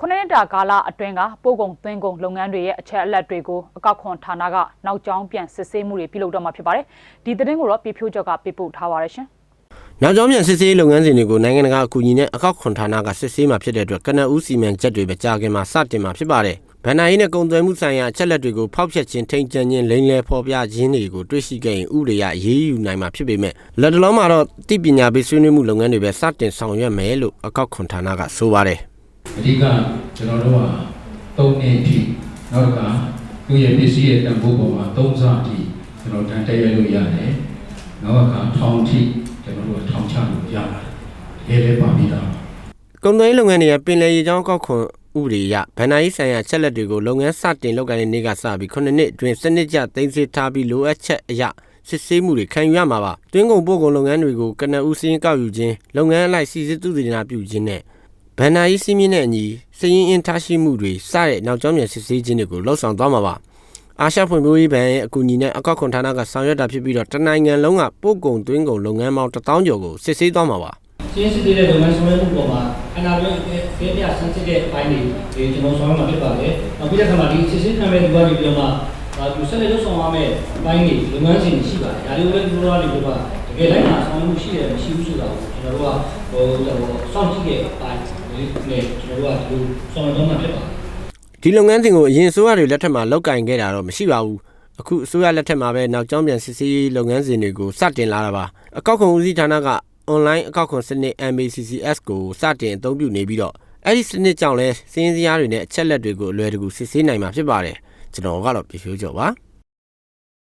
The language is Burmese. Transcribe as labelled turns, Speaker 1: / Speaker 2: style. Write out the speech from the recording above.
Speaker 1: ခုနှစ်နှစ်တာကာလအတွင်းကပို့ကုန်သွင်းကုန်လုပ်ငန်းတွေရဲ့အချက်အလက်တွေကိုအကောက်ခွန်ဌာနကနောက်ကျောင်းပြန်စစ်ဆေးမှုတွေပြုလုပ်တော့မှာဖြစ်ပါတယ်ဒီသတင်းကိုတော့ပြဖြိုးကျော်ကပြပို့ထားပါရရှင်
Speaker 2: နောက်ကျောင်းမြန်စစ်ဆေးလုပ်ငန်းစဉ်တွေကိုနိုင်ငံတကာအကူအညီနဲ့အကောက်ခွန်ဌာနကစစ်ဆေးမှာဖြစ်တဲ့အတွက်ကနအူးစီမံချက်တွေပဲကြာခင်မှာစတင်မှာဖြစ်ပါတယ်။ဗန်နာရေးနဲ့ကုန်သွယ်မှုဆိုင်ရာအချက်လက်တွေကိုဖောက်ဖျက်ခြင်းထိန်ချန်ခြင်းလိမ်လည်ဖော်ပြခြင်းတွေကိုတွေ့ရှိခဲ့ရင်ဥပဒေအရအရေးယူနိုင်မှာဖြစ်ပေမဲ့လက်တလုံးမှာတော့တိပညာပေးဆွေးနွေးမှုလုပ်ငန်းတွေပဲစတင်ဆောင်ရွက်မယ်လို့အကောက်ခွန်ဌာနကဆိုပါတယ်
Speaker 3: အဓိကကျွန်တော်တို့က3နှစ်အထိနောက်ကသူ့ရဲ့ပစ္စည်းရဲ့တန်ဖိုးပေါ်မှာ3ဆအထိကျွန်တော်တန်တက်ရလို့ရတယ်။နောက်ကထောင်ထိကျွန်တော်တို့ကထောင်ချလို့ရပါတယ်။ဒီလေးပါပြီးသားပါ။
Speaker 2: ကုန်သွယ်ရေးလုပ်ငန်းတွေရဲ့ပင်လယ်ရေကြောင်းအကောက်ခွန်ဥပဒေအရဗန်နာရေးဆိုင်ရာအချက်လက်တွေကိုလုပ်ငန်းစတင်လုပ်ကိုင်တဲ့နေ့ကစပြီး9နှစ်အတွင်းစနစ်ကျသိမ်းဆည်းထားပြီးလိုအပ်ချက်အရစစ်ဆေးမှုတွေခံယူရမှာပါ။တွင်းကုန်ပို့ကုန်လုပ်ငန်းတွေကိုကနအူးစင်းကောက်ယူခြင်းလုပ်ငန်းအလိုက်စီစစ်သူတည်နာပြုခြင်းနဲ့ ဗန်နာရေးစီးမြင့်တဲ့အညီစည်ရင်အင်ထားရှိမှုတွေစတဲ့နောက်ကျောင်းမြန်စစ်ဆေးခြင်းတွေကိုလှုပ်ဆောင်သွားမှာပါ။အာရှဖွံ့ဖြိုးရေးဘဏ်ရဲ့အကူအညီနဲ့အကောက်ခွန်ဌာနကဆောင်ရွက်တာဖြစ်ပြီးတော့တနိုင်ငံလုံးကပို့ကုန်သွင်းကုန်လုပ်ငန်းပေါင်း1000ကျော်ကိုစစ်ဆေးသွားမှာပါ။
Speaker 4: ကျင်းစစ်တဲ့လုပ်ငန်းဆောင်ရွက်မှုပေါ်မှာအနာဂတ်ဖေးပြဆန်းစစ်တဲ့အပိုင်းတွေဒီကျွန်တော်ဆောင်ရွက်မှာဖြစ်ပါတယ်။နောက်ပြီးတဲ့အခါမှာဒီစစ်စစ်ခံမဲ့ဒီဘက်တွေပြီးတော့မှဒါသူဆက်လက်လုပ်ဆောင်ရမယ့်အပိုင်းတွေလုပ်ငန်းစဉ်တွေရှိပါတယ်။ဒါတွေကိုလည်းဒီလိုတွေပြောပါတကယ်လိုက်မှာဆောင်ရွက်မှုရှိတယ်မရှိဘူးဆိုတာကိုကျွန်တော်တို့ကဟိုစောင့်ကြည့်တဲ့အပိုင်း နဲ့ကျွန်တော်တို့ကဒီလိုဆောင်ရွက်တော့မှာဖြစ်ပါတယ်။
Speaker 2: ဒီလုပ်ငန်းစဉ်ကိုအရင်အစိုးရတွေလက်ထက်မှာလုပ်ကင်ခဲ့တာတော့မရှိပါဘူးအခုအစိုးရလက်ထက်မှာပဲနောက်ကျောင်းပြန်စစ်ဆေးရေးလုပ်ငန်းစဉ်တွေကိုစတင်လာတာပါအကောက်ခွန်ဦးစီးဌာနက online အကောက်ခွန်စနစ် MACCS ကိုစတင်အသုံးပြုနေပြီးတော့အဲ့ဒီစနစ်ကြောင့်လဲစင်းစည်းရားတွေနဲ့အချက်လက်တွေကိုအလွယ်တကူစစ်ဆေးနိုင်မှာဖြစ်ပါတယ်ကျွန်တော်ကတော့ပြဖြိုးကြောပါ